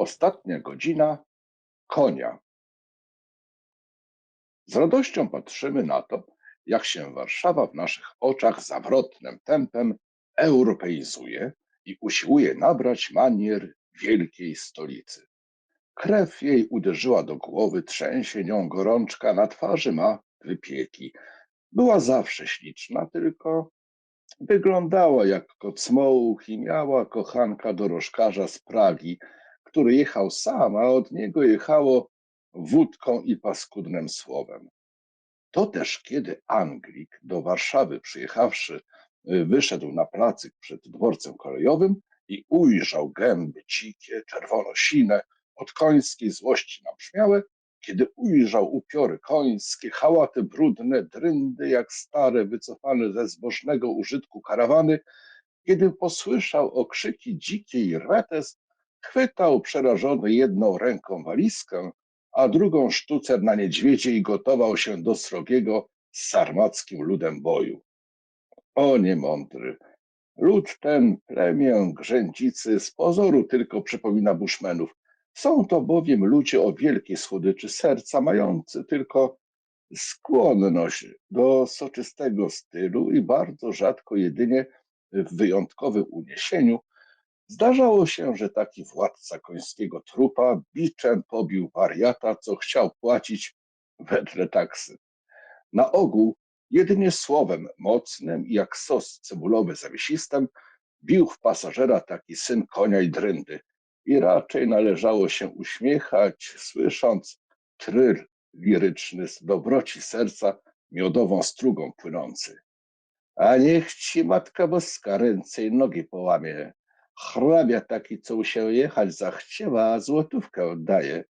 Ostatnia godzina konia. Z radością patrzymy na to, jak się Warszawa w naszych oczach zawrotnym tempem europeizuje i usiłuje nabrać manier wielkiej stolicy. Krew jej uderzyła do głowy, trzęsie nią gorączka, na twarzy ma wypieki. Była zawsze śliczna, tylko wyglądała jak kocmołch i miała kochanka dorożkarza z Pragi, który jechał sam, a od niego jechało wódką i paskudnym słowem. To też kiedy Anglik do Warszawy przyjechawszy, y, wyszedł na placyk przed dworcem kolejowym i ujrzał gęby dzikie, czerwono-sine, od końskiej złości nabrzmiałe, kiedy ujrzał upiory końskie, hałaty brudne, dryndy jak stare, wycofane ze zbożnego użytku karawany, kiedy posłyszał okrzyki dzikiej retes, chwytał przerażony jedną ręką walizkę, a drugą sztucer na niedźwiedzie i gotował się do srogiego z sarmackim ludem boju. O niemądry! Lud ten, plemię grzędzicy, z pozoru tylko przypomina buszmenów. Są to bowiem ludzie o wielkiej słodyczy serca, mający tylko skłonność do soczystego stylu i bardzo rzadko jedynie w wyjątkowym uniesieniu Zdarzało się, że taki władca końskiego trupa biczem pobił wariata, co chciał płacić wedle taksy. Na ogół jedynie słowem mocnym i jak sos cebulowy zawiesistem bił w pasażera taki syn konia i dryndy i raczej należało się uśmiechać, słysząc tryl liryczny z dobroci serca miodową strugą płynący. A niech ci Matka Boska ręce i nogi połamie, hrabia taki, co się jechać zachciewa, a złotówkę oddaje.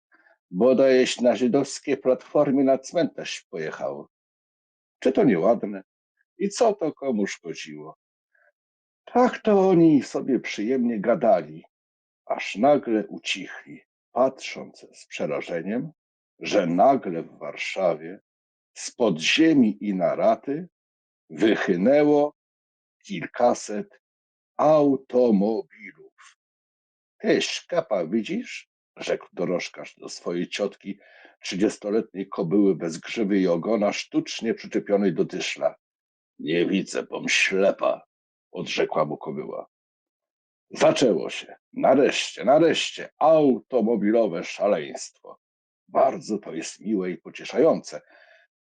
Bodajeś na żydowskiej platformie na cmentarz pojechał. Czy to nieładne? I co to komu szkodziło? Tak to oni sobie przyjemnie gadali, aż nagle ucichli, patrząc z przerażeniem, że nagle w Warszawie z podziemi i naraty wychynęło kilkaset automobilów. Ty, szkapa, widzisz? rzekł dorożkarz do swojej ciotki, trzydziestoletniej kobyły bez grzywy i ogona, sztucznie przyczepionej do dyszla. Nie widzę, bom ślepa, odrzekła mu kobyła. Zaczęło się. Nareszcie, nareszcie, automobilowe szaleństwo. Bardzo to jest miłe i pocieszające,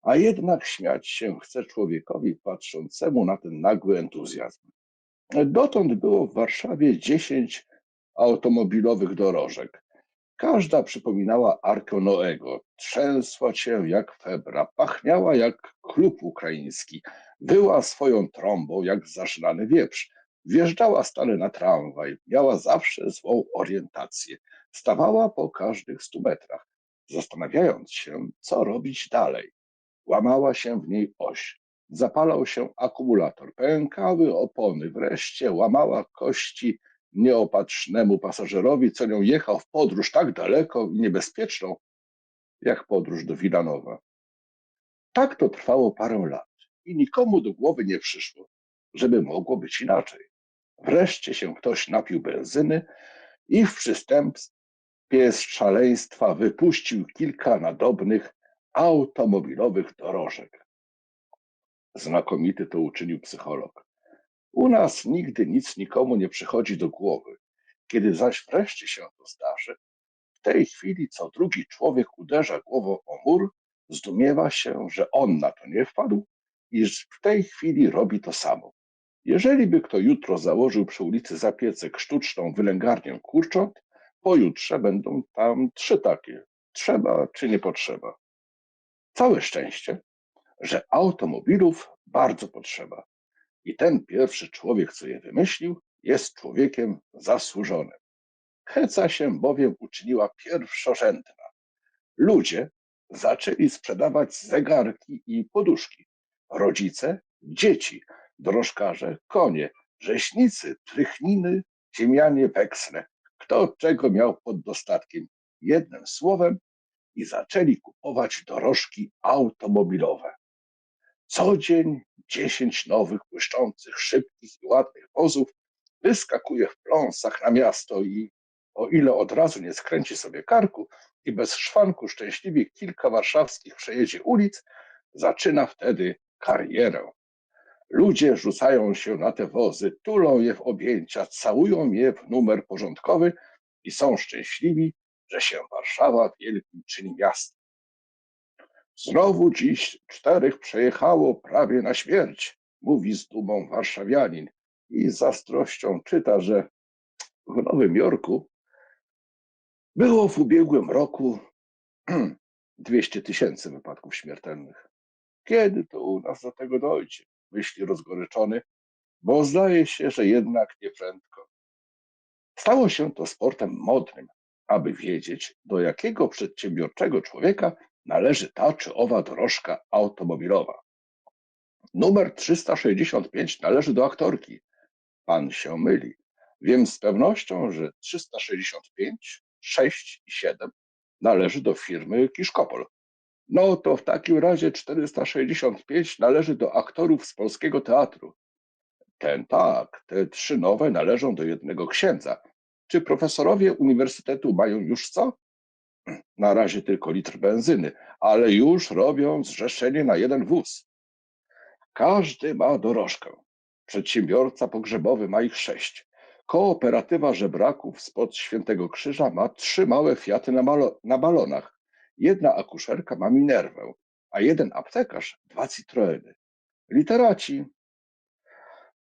a jednak śmiać się chce człowiekowi patrzącemu na ten nagły entuzjazm. Dotąd było w Warszawie 10 automobilowych dorożek. Każda przypominała Arkę Noego, trzęsła się jak febra, pachniała jak klub ukraiński, była swoją trąbą jak zażynany wieprz, wjeżdżała stale na tramwaj, miała zawsze złą orientację, stawała po każdych stu metrach, zastanawiając się, co robić dalej. Łamała się w niej oś, zapalał się akumulator, pękały opony, wreszcie łamała kości nieopatrznemu pasażerowi, co nią jechał w podróż tak daleko i niebezpieczną, jak podróż do Wilanowa. Tak to trwało parę lat i nikomu do głowy nie przyszło, żeby mogło być inaczej. Wreszcie się ktoś napił benzyny i w przystępstwie z szaleństwa wypuścił kilka nadobnych automobilowych dorożek. Znakomity to uczynił psycholog. U nas nigdy nic nikomu nie przychodzi do głowy. Kiedy zaś wreszcie się to zdarzy, w tej chwili co drugi człowiek uderza głową o mur, zdumiewa się, że on na to nie wpadł i w tej chwili robi to samo. Jeżeli by kto jutro założył przy ulicy Zapiecek sztuczną wylęgarnię kurcząt, pojutrze będą tam trzy takie. Trzeba czy nie potrzeba. Całe szczęście, że automobilów bardzo potrzeba. I ten pierwszy człowiek, co je wymyślił, jest człowiekiem zasłużonym. Heca się bowiem uczyniła pierwszorzędna. Ludzie zaczęli sprzedawać zegarki i poduszki. Rodzice, dzieci, drożkarze, konie, rzeźnicy, trychniny, ziemianie, weksle. Kto czego miał pod dostatkiem. Jednym słowem i zaczęli kupować dorożki automobilowe. Co dzień dziesięć nowych, błyszczących, szybkich i ładnych wozów wyskakuje w pląsach na miasto i O ile od razu nie skręci sobie karku i bez szwanku szczęśliwie kilka warszawskich przejedzie ulic, zaczyna wtedy karierę. Ludzie rzucają się na te wozy, tulą je w objęcia, całują je w numer porządkowy i są szczęśliwi, że się Warszawa wielkim czyni miastem. Znowu dziś czterech przejechało prawie na śmierć, mówi z dumą warszawianin i z zazdrością czyta, że w Nowym Jorku było w ubiegłym roku 200 tysięcy wypadków śmiertelnych. Kiedy to u nas do tego dojdzie? Myśli rozgoryczony, bo zdaje się, że jednak nie prędko. Stało się to sportem modnym, aby wiedzieć, do jakiego przedsiębiorczego człowieka należy ta czy owa dorożka automobilowa. Numer 365 należy do aktorki. Pan się myli. Wiem z pewnością, że 365, 6 i 7 należy do firmy Kiszkopol. No to w takim razie 465 należy do aktorów z polskiego teatru. Ten tak, te trzy nowe należą do jednego księdza. Czy profesorowie uniwersytetu mają już co? Na razie tylko litr benzyny, ale już robią zrzeszenie na jeden wóz. Każdy ma dorożkę. Przedsiębiorca pogrzebowy ma ich sześć. Kooperatywa żebraków spod Świętego Krzyża ma trzy małe Fiaty na, malo- na balonach. Jedna akuszerka ma Minerwę, a jeden aptekarz dwa Citroeny. Literaci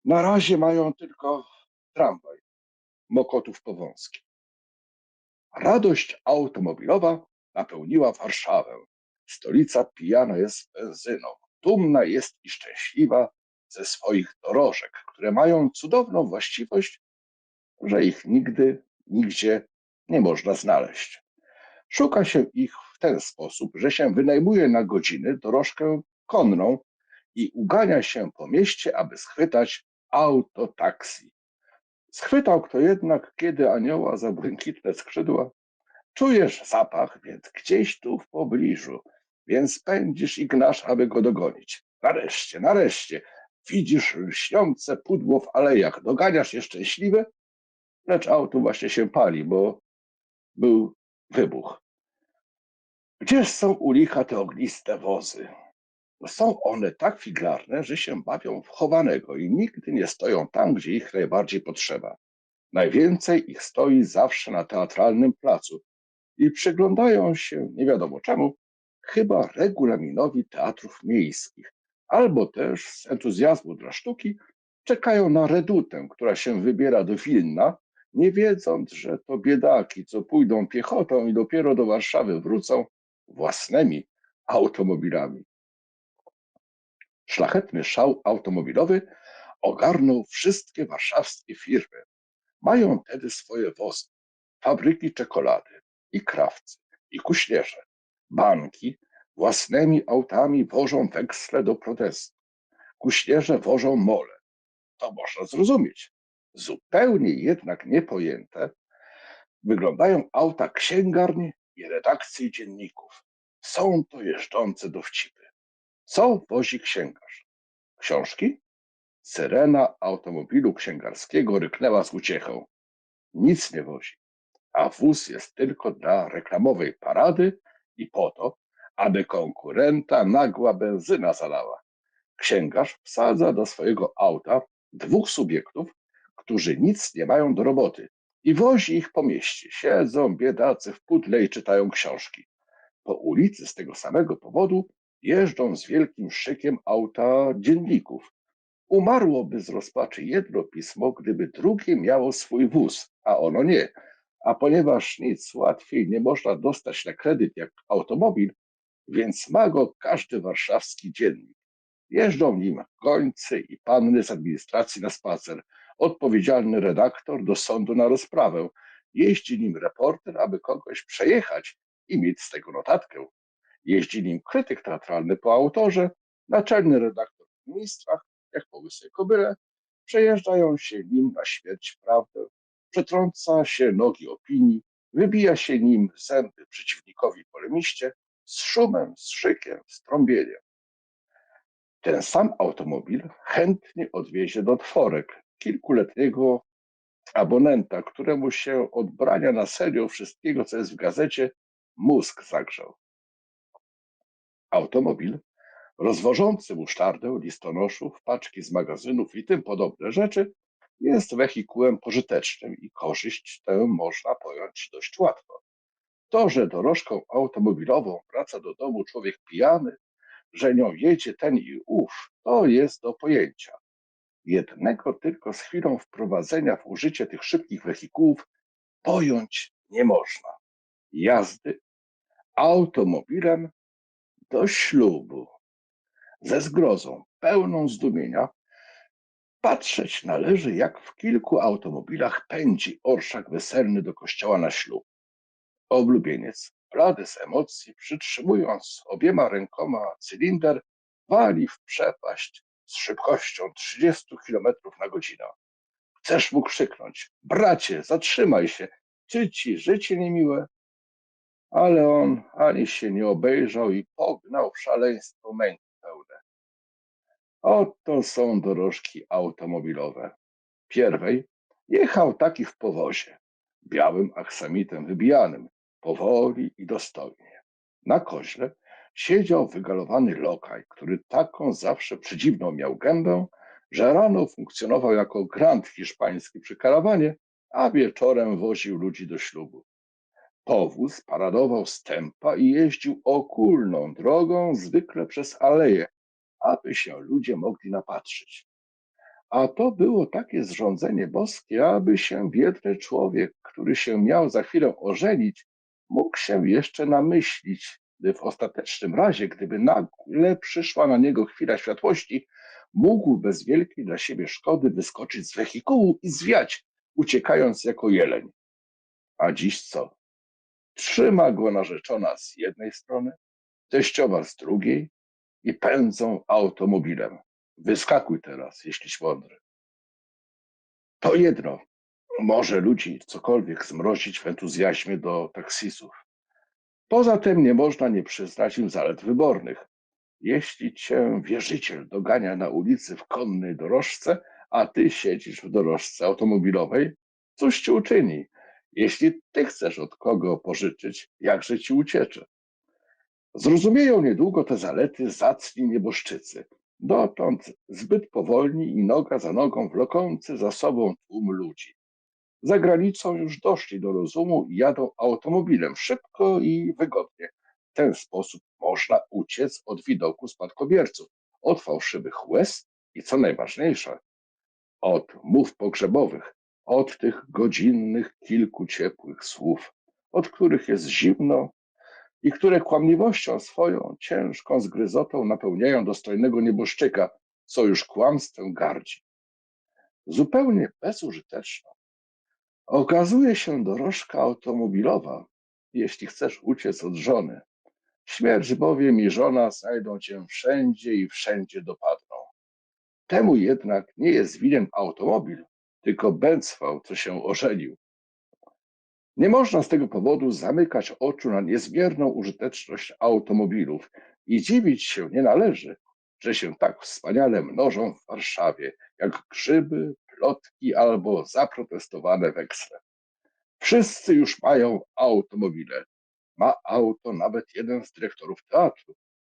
na razie mają tylko tramwaj, Mokotów Powązki. Radość automobilowa napełniła Warszawę. Stolica pijana jest benzyną, dumna jest i szczęśliwa ze swoich dorożek, które mają cudowną właściwość, że ich nigdy, nigdzie nie można znaleźć. Szuka się ich w ten sposób, że się wynajmuje na godziny dorożkę konną i ugania się po mieście, aby schwytać autotaksi. Schwytał kto jednak, kiedy anioła za błękitne skrzydła. Czujesz zapach, więc gdzieś tu w pobliżu, więc pędzisz i gnasz, aby go dogonić. Nareszcie, nareszcie, widzisz lśniące pudło w alejach, doganiasz je szczęśliwy, lecz auto właśnie się pali, bo był wybuch. Gdzież są u licha te ogniste wozy? Są one tak figlarne, że się bawią w chowanego i nigdy nie stoją tam, gdzie ich najbardziej potrzeba. Najwięcej ich stoi zawsze na teatralnym placu i przyglądają się, nie wiadomo czemu, chyba regulaminowi teatrów miejskich, albo też z entuzjazmu dla sztuki czekają na redutę, która się wybiera do Wilna, nie wiedząc, że to biedaki, co pójdą piechotą i dopiero do Warszawy wrócą własnymi automobilami. Szlachetny szał automobilowy ogarnął wszystkie warszawskie firmy. Mają tedy swoje wozy, fabryki czekolady i krawcy, i kuśnierze. Banki własnymi autami wożą weksle do protestu. Kuśnierze wożą mole. To można zrozumieć. Zupełnie jednak niepojęte wyglądają auta księgarni i redakcji dzienników. Są to jeżdżące dowcipy. Co wozi księgarz? Książki? Syrena automobilu księgarskiego ryknęła z uciechą. Nic nie wozi, a wóz jest tylko dla reklamowej parady i po to, aby konkurenta nagła benzyna zalała. Księgarz wsadza do swojego auta dwóch subiektów, którzy nic nie mają do roboty i wozi ich po mieście. Siedzą biedacy w pudle i czytają książki. Po ulicy z tego samego powodu jeżdżą z wielkim szykiem auta dzienników. Umarłoby z rozpaczy jedno pismo, gdyby drugie miało swój wóz, a ono nie. A ponieważ nic łatwiej nie można dostać na kredyt jak automobil, więc ma go każdy warszawski dziennik. Jeżdżą nim gońcy i panny z administracji na spacer, odpowiedzialny redaktor do sądu na rozprawę. Jeździ nim reporter, aby kogoś przejechać i mieć z tego notatkę. Jeździ nim krytyk teatralny po autorze, naczelny redaktor w ministrach, jak po łysej kobyle, przejeżdżają się nim na śmierć prawdę, przetrąca się nogi opinii, wybija się nim zęby przeciwnikowi polemiście, z szumem, z szykiem, z trąbieniem. Ten sam automobil chętnie odwiezie do tworek kilkuletniego Abonenta, któremu się od brania na serio wszystkiego, co jest w gazecie, mózg zagrzał. Automobil rozwożący musztardę, listonoszów, paczki z magazynów i tym podobne rzeczy jest wehikułem pożytecznym i korzyść tę można pojąć dość łatwo. To, że dorożką automobilową wraca do domu człowiek pijany, że nią jedzie ten i ów, to jest do pojęcia. Jednego tylko z chwilą wprowadzenia w użycie tych szybkich wehikułów pojąć nie można. Jazdy automobilem do ślubu. Ze zgrozą, pełną zdumienia, patrzeć należy, jak w kilku automobilach pędzi orszak weselny do kościoła na ślub. Oblubieniec, blady z emocji, przytrzymując obiema rękoma cylinder, wali w przepaść z szybkością 30 km na godzinę. Chcesz mu krzyknąć, bracie, zatrzymaj się, czy ci życie niemiłe? Ale on ani się nie obejrzał i pognał w szaleństwo męki pełne. Oto są dorożki automobilowe. Pierwej jechał taki w powozie, białym aksamitem wybijanym, powoli i dostojnie. Na koźle siedział wygalowany lokaj, który taką zawsze przedziwną miał gębę, że rano funkcjonował jako grand hiszpański przy karawanie, a wieczorem woził ludzi do ślubu. Powóz paradował z tempa i jeździł okulną drogą, zwykle przez aleje, aby się ludzie mogli napatrzyć. A to było takie zrządzenie boskie, aby się biedny człowiek, który się miał za chwilę ożenić, mógł się jeszcze namyślić, by w ostatecznym razie, gdyby nagle przyszła na niego chwila światłości, mógł bez wielkiej dla siebie szkody wyskoczyć z wehikułu i zwiać, uciekając jako jeleń. A dziś co? Trzyma go narzeczona z jednej strony, teściowa z drugiej i pędzą automobilem. Wyskakuj teraz, jeśliś mądry. To jedno może ludzi cokolwiek zmrozić w entuzjazmie do taksisów. Poza tym nie można nie przyznać im zalet wybornych. Jeśli cię wierzyciel dogania na ulicy w konnej dorożce, a ty siedzisz w dorożce automobilowej, cóż ci uczyni? Jeśli ty chcesz od kogo pożyczyć, jakże ci uciecze? Zrozumieją niedługo te zalety zacni nieboszczycy, dotąd zbyt powolni i noga za nogą wlokący za sobą tłum ludzi. Za granicą już doszli do rozumu i jadą automobilem szybko i wygodnie. W ten sposób można uciec od widoku spadkobierców, od fałszywych łez i co najważniejsze, od mów pogrzebowych, od tych godzinnych kilku ciepłych słów, od których jest zimno i które kłamliwością swoją ciężką zgryzotą napełniają dostojnego nieboszczyka, co już kłamstwem gardzi. Zupełnie bezużyteczną okazuje się dorożka automobilowa, jeśli chcesz uciec od żony. Śmierć bowiem i żona znajdą cię wszędzie i wszędzie dopadną. Temu jednak nie jest winien automobil, tylko bęcwał, co się ożenił. Nie można z tego powodu zamykać oczu na niezmierną użyteczność automobilów i dziwić się nie należy, że się tak wspaniale mnożą w Warszawie, jak grzyby, plotki albo zaprotestowane weksle. Wszyscy już mają automobile. Ma auto nawet jeden z dyrektorów teatru.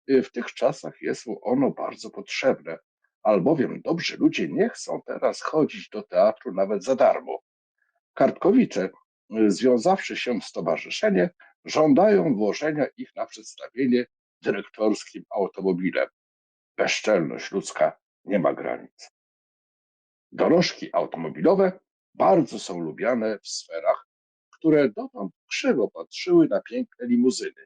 W tych czasach jest mu ono bardzo potrzebne, albowiem dobrzy ludzie nie chcą teraz chodzić do teatru nawet za darmo. Kartkowicze, związawszy się w stowarzyszenie, żądają włożenia ich na przedstawienie dyrektorskim automobilem. Bezczelność ludzka nie ma granic. Dorożki automobilowe bardzo są lubiane w sferach, które dotąd krzywo patrzyły na piękne limuzyny.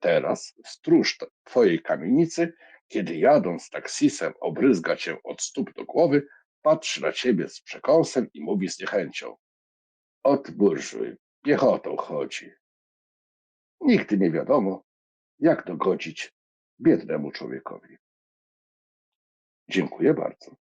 Teraz stróż twojej kamienicy, kiedy jadąc taksisem obryzga cię od stóp do głowy, patrzy na ciebie z przekąsem i mówi z niechęcią. Od burżuj, piechotą chodzi. Nigdy nie wiadomo, jak dogodzić biednemu człowiekowi. Dziękuję bardzo.